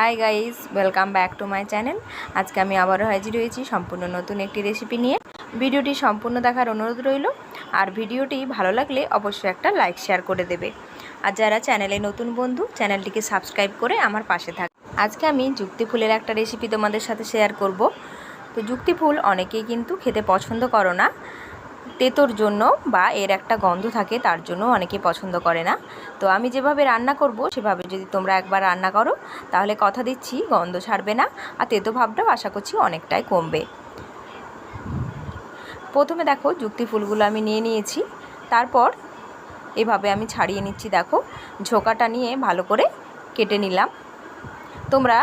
Hi guys welcome back to my channel আজকে আমি আবারও হাজির হয়েছি সম্পূর্ণ নতুন একটি রেসিপি নিয়ে। ভিডিওটি সম্পূর্ণ দেখার অনুরোধ রইল। আর ভিডিওটি ভালো লাগলে অবশ্যই একটা লাইক শেয়ার করে দেবে। আর যারা চ্যানেলে নতুন বন্ধু চ্যানেলটিকে সাবস্ক্রাইব করে আমার পাশে থাক। আজকে আমি যুক্তি ফুলের একটা রেসিপি তোমাদের সাথে শেয়ার করব। তো যুক্তি ফুল অনেকেই কিন্তু খেতে পছন্দ করো না। তেতোর জন্য বা এর একটা গন্ধ থাকে, তার জন্য অনেকে পছন্দ করে না। তো আমি যেভাবে রান্না করব, সেভাবে যদি তোমরা একবার রান্না করো, তাহলে কথা দিচ্ছি, গন্ধ ছাড়বে না আর তেতো ভাবটাও আশা করছি অনেকটাই কমবে। প্রথমে দেখো যুক্তি ফুলগুলো আমি নিয়ে নিয়েছি, তারপর এভাবে আমি ছাড়িয়ে নিচ্ছি, দেখো ঝোকাটা নিয়ে ভালো করে কেটে নিলাম। তোমরা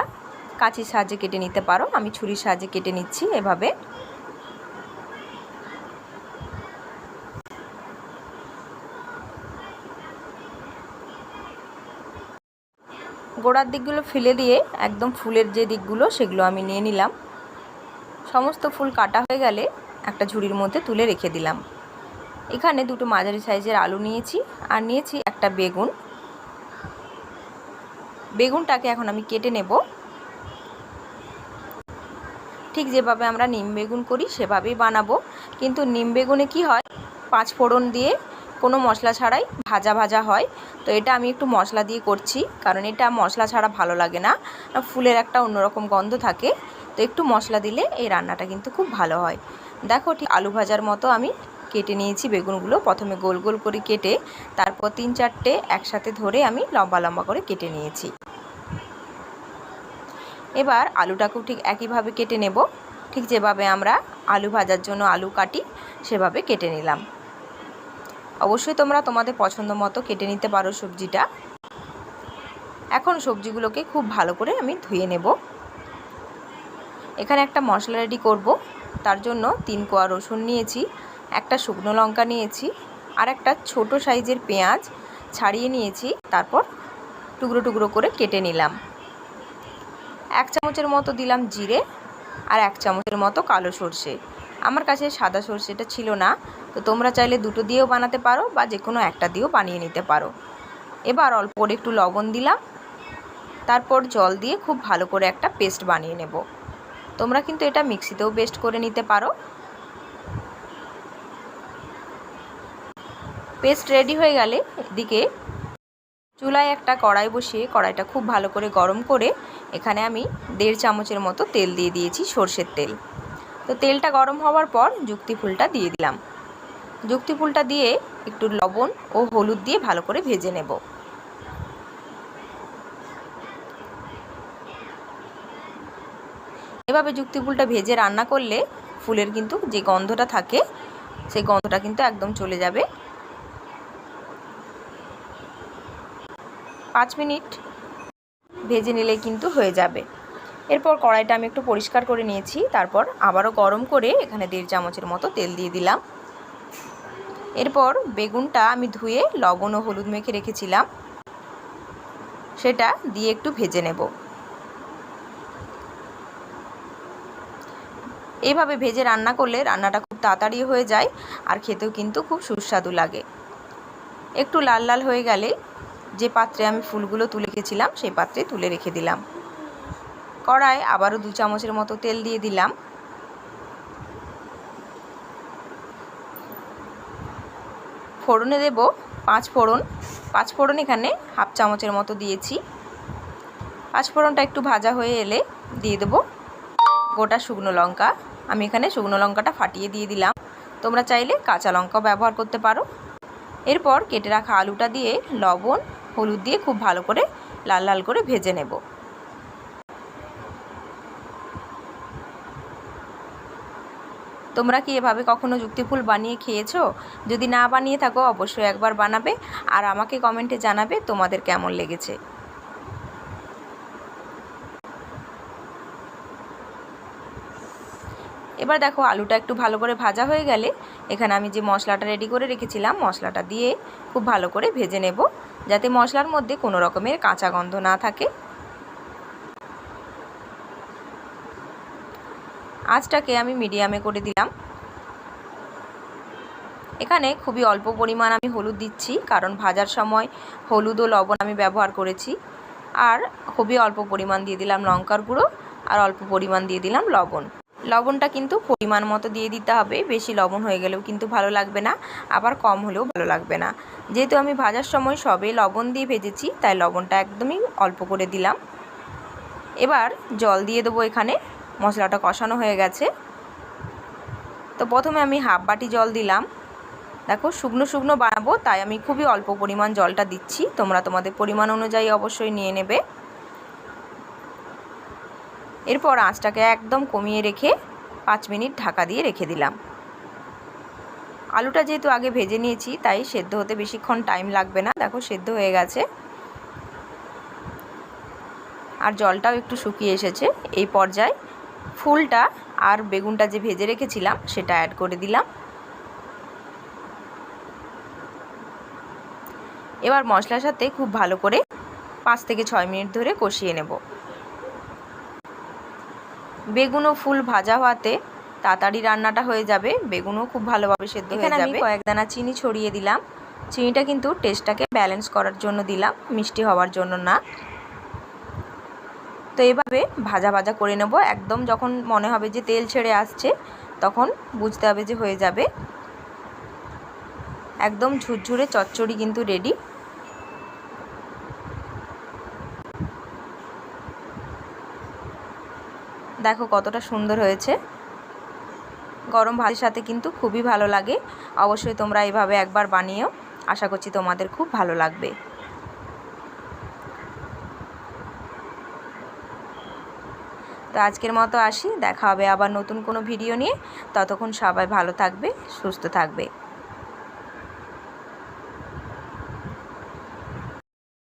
কাঁচির সাহায্যে কেটে নিতে পারো, আমি ছুরির সাহায্যে কেটে নিচ্ছি এভাবে। গোড়ার দিকগুলো ফেলে দিয়ে একদম ফুলের যে দিকগুলো সেগুলো আমি নিয়ে নিলাম। সমস্ত ফুল কাটা হয়ে গেলে একটা ঝুড়ির মধ্যে তুলে রেখে দিলাম। এখানে দুটো মাঝারি সাইজের আলু নিয়েছি আর নিয়েছি একটা বেগুন। বেগুনটাকে এখন আমি কেটে নেব। ঠিক যেভাবে আমরা নিম বেগুন করি সেভাবেই বানাবো। কিন্তু নিম বেগুনে কি হয়? পাঁচ ফোড়ন দিয়ে কোনো মশলা ছাড়াই ভাজা ভাজা হয়। তো এটা আমি একটু মশলা দিয়ে করছি, কারণ এটা মশলা ছাড়া ভালো লাগে না। ফুলের একটা অন্যরকম গন্ধ থাকে, তো একটু মশলা দিলে এই রান্নাটা কিন্তু খুব ভালো হয়। দেখো ঠিক আলু ভাজার মতো আমি কেটে নিয়েছি বেগুনগুলো। প্রথমে গোল গোল করে কেটে, তারপর তিন চারটে একসাথে ধরে আমি লম্বা লম্বা করে কেটে নিয়েছি। এবার আলুটাকেও ঠিক একইভাবে কেটে নেব। ঠিক যেভাবে আমরা আলু ভাজার জন্য আলু কাটি, সেভাবে কেটে নিলাম। অবশ্যই তোমরা তোমাদের পছন্দ মতো কেটে নিতে পারো সবজিটা। এখন সবজিগুলোকে খুব ভালো করে আমি ধুয়ে নেব। এখানে একটা মশলা রেডি করব। তার জন্য তিন কোয়া রসুন নিয়েছি, একটা শুকনো লঙ্কা নিয়েছি, আর একটা ছোট সাইজের পেঁয়াজ ছাড়িয়ে নিয়েছি, তারপর টুকরো টুকরো করে কেটে নিলাম। এক চামচের মতো দিলাম জিরে আর এক চামচের মতো কালো সর্ষে। আমার কাছে সাদা সর্ষেটা ছিল না। তো তোমরা চাইলে দুটো দিয়েও বানাতে পারো বা যে কোনো একটা দিয়েও বানিয়ে নিতে পারো। এবার অল্প করে একটু লবণ দিলাম। তারপর জল দিয়ে খুব ভালো করে একটা পেস্ট বানিয়ে নেব। তোমরা কিন্তু এটা মিক্সিতেও পেস্ট করে নিতে পারো। পেস্ট রেডি হয়ে গেলে এদিকে চুলায় একটা কড়াই বসিয়ে কড়াইটা খুব ভালো করে গরম করে এখানে আমি দেড় চামচের মতো তেল দিয়ে দিয়েছি সর্ষের তেল। তো তেলটা গরম হওয়ার পর যুক্তি ফুলটা দিয়ে দিলাম। যুক্তি ফুলটা দিয়ে একটু লবণ ও হলুদ দিয়ে ভালো করে ভেজে নেব। এভাবে যুক্তি ফুলটা ভেজে রান্না করলে ফুলের কিন্তু যে গন্ধটা থাকে, সেই গন্ধটা কিন্তু একদম চলে যাবে। পাঁচ মিনিট ভেজে নিলে কিন্তু হয়ে যাবে। এরপর কড়াইটা আমি একটু পরিষ্কার করে নিয়েছি, তারপর আবারও গরম করে এখানে দেড় চামচের মতো তেল দিয়ে দিলাম। এরপর বেগুনটা আমি ধুয়ে লবণ ও হলুদ মেখে রেখেছিলাম, সেটা দিয়ে একটু ভেজে নেব। এভাবে ভেজে রান্না করলে রান্নাটা খুব তাড়াতাড়ি হয়ে যায় আর খেতেও কিন্তু খুব সুস্বাদু লাগে। একটু লাল লাল হয়ে গেলে যে পাত্রে আমি ফুলগুলো তুলে রেখেছিলাম, সেই পাত্রে তুলে রেখে দিলাম। কড়ায় আবারও দু চামচের মতো তেল দিয়ে দিলাম। ফোড়নে দেব পাঁচ ফোড়ন। পাঁচ ফোড়ন এখানে হাফ চামচের মতো দিয়েছি। পাঁচ ফোড়নটা একটু ভাজা হয়ে এলে দিয়ে দেবো গোটা শুকনো লঙ্কা। আমি এখানে শুকনো লঙ্কাটা ফাটিয়ে দিয়ে দিলাম। তোমরা চাইলে কাঁচা লঙ্কাও ব্যবহার করতে পারো। এরপর কেটে রাখা আলুটা দিয়ে লবণ, হলুদ দিয়ে খুব ভালো করে লাল লাল করে ভেজে নেব। তোমরা কি এভাবে কখনো যুক্তিফুল বানিয়ে খেয়েছো? যদি না বানিয়ে থাকো, অবশ্যই একবার বানাবে। আর আমাকে কমেন্টে জানাবে তোমাদের কেমন লেগেছে। এবার দেখো, আলুটা একটু ভালো করে ভাজা হয়ে গেলে এখানে আমি যে মশলাটা রেডি করে রেখেছিলাম, মশলাটা দিয়ে খুব ভালো করে ভেজে নেব। যাতে মশলার মধ্যে কোনো রকমের কাঁচা গন্ধ না থাকে। আঁচটাকে আমি মিডিয়ামে করে দিলাম। এখানে খুবই অল্প পরিমাণ আমি হলুদ দিচ্ছি, কারণ ভাজার সময় হলুদ ও লবণ আমি ব্যবহার করেছি। আর খুবই অল্প পরিমাণ দিয়ে দিলাম লঙ্কার গুঁড়ো, আর অল্প পরিমাণ দিয়ে দিলাম লবণ। লবণটা কিন্তু পরিমাণ মতো দিয়ে দিতে হবে, বেশি লবণ হয়ে গেলেও কিন্তু ভালো লাগবে না, আবার কম হলেও ভালো লাগবে না। যেহেতু আমি ভাজার সময় সবে লবণ দিয়ে ভেজেছি, তাই লবণটা একদমই অল্প করে দিলাম। এবার জল দিয়ে দেবো এখানে। মশলাটা কষানো হয়ে গেছে। তো প্রথমে আমি হাফ বাটি জল দিলাম। দেখো, শুকনো শুকনো বানাবো, তাই আমি খুবই অল্প পরিমাণ জলটা দিচ্ছি। তোমরা তোমাদের পরিমাণ অনুযায়ী অবশ্যই নিয়ে নেবে। এরপর আঁচটাকে একদম কমিয়ে রেখে পাঁচ মিনিট ঢাকা দিয়ে রেখে দিলাম। আলুটা যেহেতু আগে ভেজে নিয়েছি, তাই সেদ্ধ হতে বেশিক্ষণ টাইম লাগবে না। দেখো, সেদ্ধ হয়ে গেছে। আর জলটাও একটু শুকিয়ে এসেছে। এই পর্যায়ে ফুলটা আর বেগুনটা যে ভেজে রেখেছিলাম সেটা অ্যাড করে দিলাম। এবার মশলার সাথে খুব ভালো করে পাঁচ থেকে ছয় মিনিট ধরে কষিয়ে নেব। বেগুন ও ফুল ভাজা হওয়াতে তাড়াতাড়ি রান্নাটা হয়ে যাবে বেগুনও খুব ভালোভাবে সেদ্ধ হয়ে যাবে আমি কয়েক দানা চিনি ছড়িয়ে দিলাম। চিনিটা কিন্তু টেস্টটাকে ব্যালেন্স করার জন্য দিলাম মিষ্টি হওয়ার জন্য না। তো এভাবে ভাজা ভাজা করে নেব। একদম যখন মনে হবে যে তেল ছেড়ে আসছে, তখন বুঝতে হবে যে হয়ে যাবে। একদম ঝুরঝুরে চচ্চড়ি কিন্তু রেডি দেখো কতটা সুন্দর হয়েছে। গরম ভাতের সাথে কিন্তু খুবই ভালো লাগে। অবশ্যই তোমরা এভাবে একবার বানিয়েও, আশা করছি তোমাদের খুব ভালো লাগবে। তো আজকের মতো আসি, দেখা হবে আবার নতুন কোনো ভিডিও নিয়ে। ততক্ষণ সবাই ভালো থাকবে, সুস্থ থাকবে।